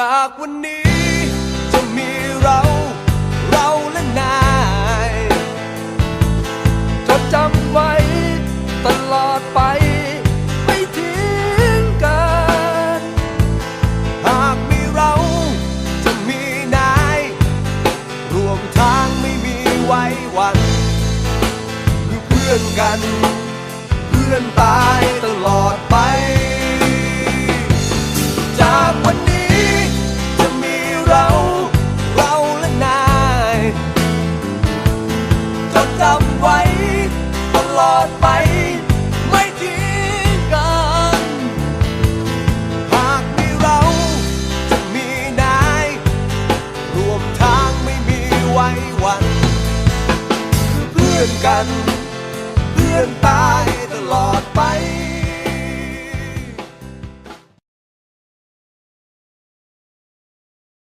จากวันนี้จะมีเรา เราและนายจดจำไว้ตลอดไป ไม่ทิ้งกัน หากมีเราจะมีนาย รวมทางไม่มีไว้วันคือเพื่อนกัน เพื่อนตายตลอดไป จดจำไว้ ตลอดไป ไม่ทิ้งกัน หากมีเราจะมีนาย รวมทางไม่มีไว้วัน คือเพื่อนกัน เพื่อนตา